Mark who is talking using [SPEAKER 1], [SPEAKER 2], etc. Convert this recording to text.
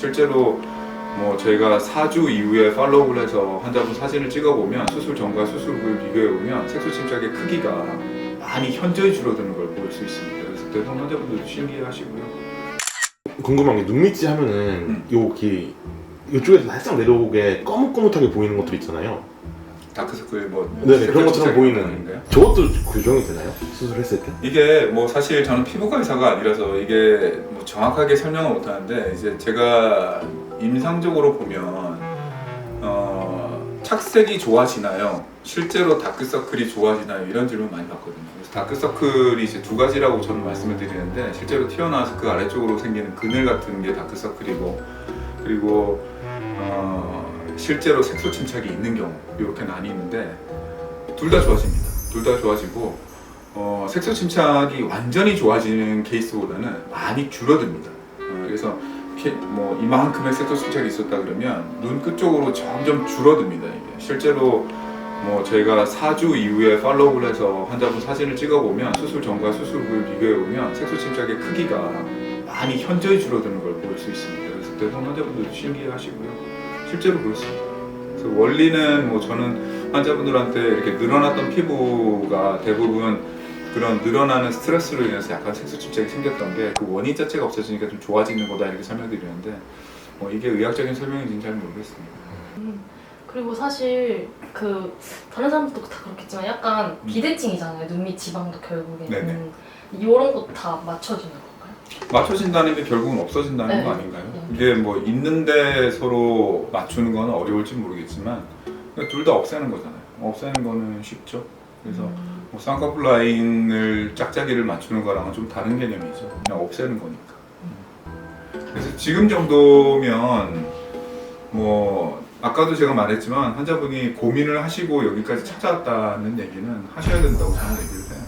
[SPEAKER 1] 실제로 뭐 저희가 4주 이후에 팔로우를 해서 환자분 사진을 찍어보면 수술 전과 수술 후를 비교해보면 색소 침착의 크기가 많이 현저히 줄어드는 걸 볼 수 있습니다. 그래서 대부분 환자분들도 신기해하시고요.
[SPEAKER 2] 궁금한 게 눈밑이 하면은
[SPEAKER 1] 음.
[SPEAKER 2] 여기 이쪽에서 살짝 내려오게 거뭇거뭇하게 보이는 것들 있잖아요.
[SPEAKER 1] 다크서클 뭐
[SPEAKER 2] 네네 그런 것처럼 보이는? 저것도 교정이 되나요? 수술했을 때?
[SPEAKER 1] 이게 뭐 사실 저는 피부과 의사가 아니라서 이게 뭐 정확하게 설명을 못 하는데 이제 제가 임상적으로 보면 어, 착색이 좋아지나요? 실제로 다크서클이 좋아지나요? 이런 질문 많이 받거든요. 그래서 다크서클이 이제 두 가지라고 저는 말씀을 드리는데 실제로 튀어나와서 그 아래쪽으로 생기는 그늘 같은 게 다크서클이고 그리고 어, 실제로 색소 침착이 있는 경우 이렇게 나뉘는데 둘 다 좋아집니다. 둘 다 좋아지고 어, 색소 침착이 완전히 좋아지는 케이스보다는 많이 줄어듭니다. 어, 그래서 뭐 이만큼의 색소 침착이 있었다 그러면 눈 끝쪽으로 점점 줄어듭니다. 이게 실제로 뭐 저희가 4주 이후에 팔로우를 해서 환자분 사진을 찍어보면 수술 전과 수술 후를 비교해보면 색소 침착의 크기가 많이 현저히 줄어드는 걸 볼 수 있습니다. 그래서 대부분 환자분들도 신기해하시고요. 실제로 그렇습니다. 그래서 원리는 뭐 저는 환자분들한테 이렇게 늘어났던 피부가 대부분 그런 늘어나는 스트레스로 인해서 약간 색소 침착이 생겼던 게 그 원인 자체가 없어지니까 좀 좋아지는 거다 이렇게 설명드리는데 뭐 이게 의학적인 설명인지는 잘 모르겠습니다.
[SPEAKER 3] 음, 그리고 사실 그 다른 사람들도 다 그렇겠지만 약간 비대칭이잖아요. 눈밑 지방도 결국에는
[SPEAKER 1] 네네.
[SPEAKER 3] 이런 것도 다 맞춰주는 건가요?
[SPEAKER 1] 맞춰진다는 게 결국은 없어진다는
[SPEAKER 3] 네.
[SPEAKER 1] 거 아닌가요?
[SPEAKER 3] 네.
[SPEAKER 1] 이게 뭐 있는데 서로 맞추는 건 어려울지 모르겠지만 둘 다 없애는 거잖아요. 없애는 거는 쉽죠. 그래서
[SPEAKER 3] 음,
[SPEAKER 1] 뭐 쌍꺼풀 라인을 짝짝이를 맞추는 거랑은 좀 다른 개념이죠. 그냥 없애는 거니까. 그래서 지금 정도면 뭐 아까도 제가 말했지만 환자분이 고민을 하시고 여기까지 찾아왔다는 얘기는 하셔야 된다고 저는 얘기를 해요.